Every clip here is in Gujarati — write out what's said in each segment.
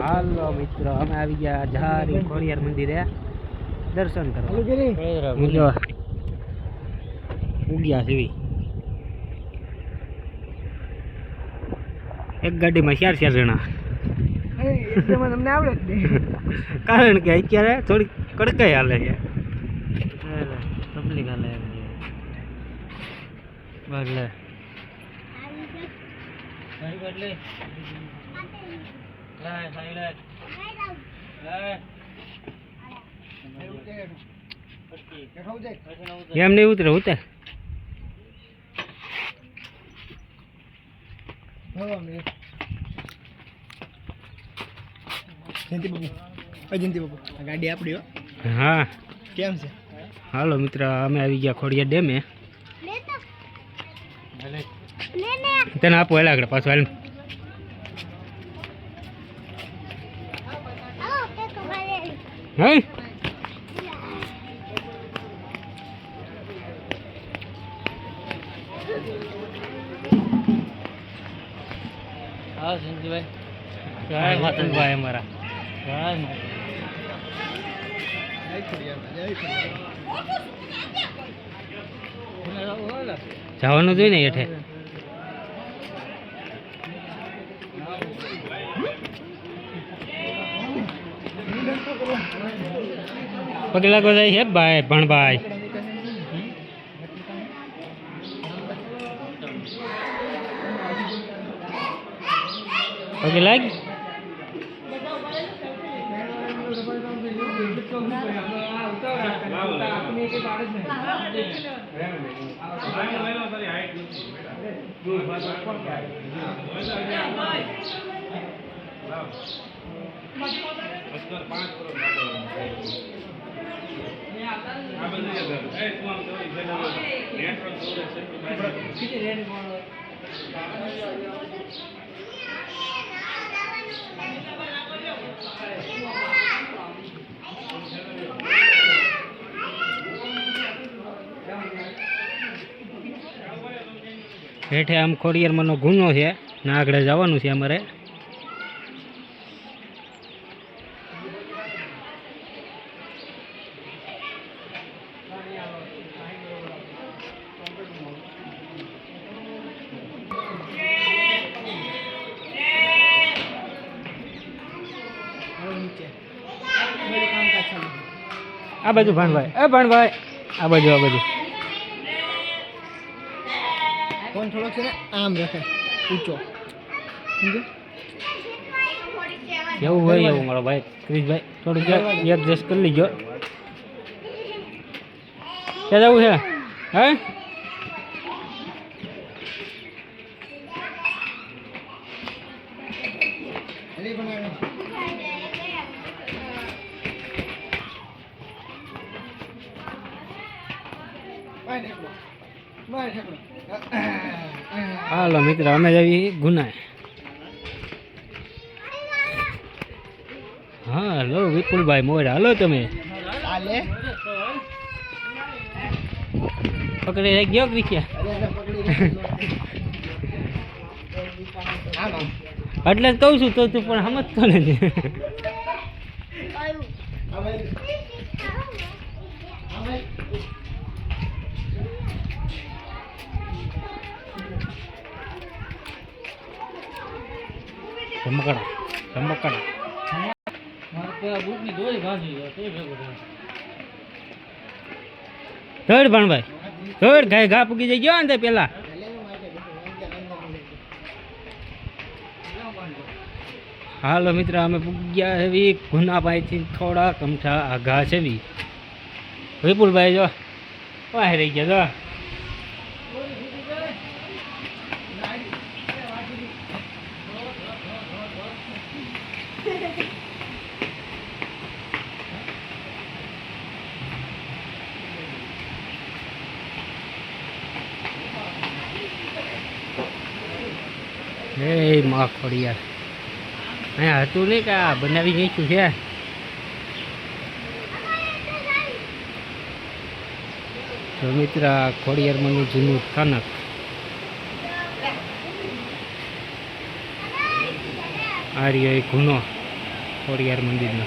હાલો મિત્રો અમે આવી ગયા ઝારી ખોડિયાર મંદિરે. દર્શન કરવા. જો ઉગ્યા સીવી એક ગાડીમાં ચાર ચાર જણા. તમને આવડે કારણ કે અત્યારે થોડી કડકાઈ હાલે છે. તકલીફ હાલે એમ છે. એમ નહીં ઉતરે ઉતર. જયંતિ બાબુ અજયંતિ બાબુ ગાડી આપણી હા. કેમ છે હાલો મિત્ર અમે આવી ગયા ખોડિયા ડેમે. તને આપો એલા આગળ પાછું હાલ હે હા સંજુભાઈ. જય માતનભાઈ અમારા. જય માતા જય ખોડિયાર જય ખોડિયાર ગોદાઈ જોઈએ ભાઈ ભણભાઈ. પગે લાગો જાય હે ભાઈ ભણભાઈ પગે લાગ હેઠે આમ ખોડિયારમાંનો ગુનો છે ને આગળ જવાનું છે અમારે હવે નીચે બધું કામકાજ ચાલુ આ બાજુ ભાણભાઈ. એ ભાણભાઈ આ બાજુ આ બાજુ. ફોન થોડો છે ને આમ રાખે ઊંચો. એવું હોય એવું મારો ભાઈ. ક્રિશભાઈ થોડુંક એડજસ્ટ કરી લીજો. ક્યાં જવું છે? હે? હાલો મિત્ર, અમે જવી ગુના હા હલો વિપુલભાઈ મોર હાલો તમે. ચાલે પકડી ગયો આમ એટલે જ કહું છું તો તું પણ સમજતો નથી. રમકડા રમકડા ધડ ભણભાઈ. ધડ ઘાય ઘા પૂકી જઈ ગયો ને પેલા. હાલો મિત્ર, અમે પૂગ્યા એવી ગુનાભાઈથી થોડા કમઠા આઘા છે બી વિપુલભાઈ, જો વાહ રહી ગયા, જો. હે મા ખોડિયાર અહીંયા હતું નહીં કે આ બનાવી નાખ્યું છે? તો મિત્ર ખોડિયારમાંનું જૂનું સ્થાનક. આ રહ્યો એ ગુનો ખોડિયાર મંદિરનો.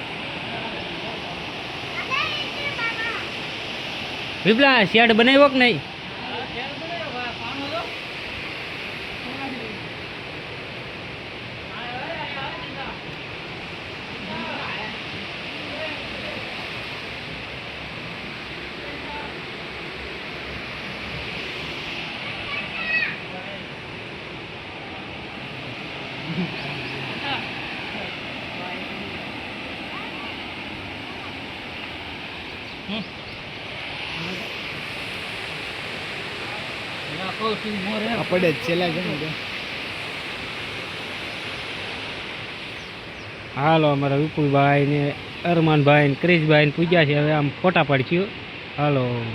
વિપલા શેડ બનાવ્યો કે નહીં? આપણે છેલ્લા છે. ને હાલો, અમારા વિપુલભાઈ ને અરમાનભાઈ ને ક્રિશભાઈ ને પૂજા છે. હવે આમ ફોટા પાડશું હાલો.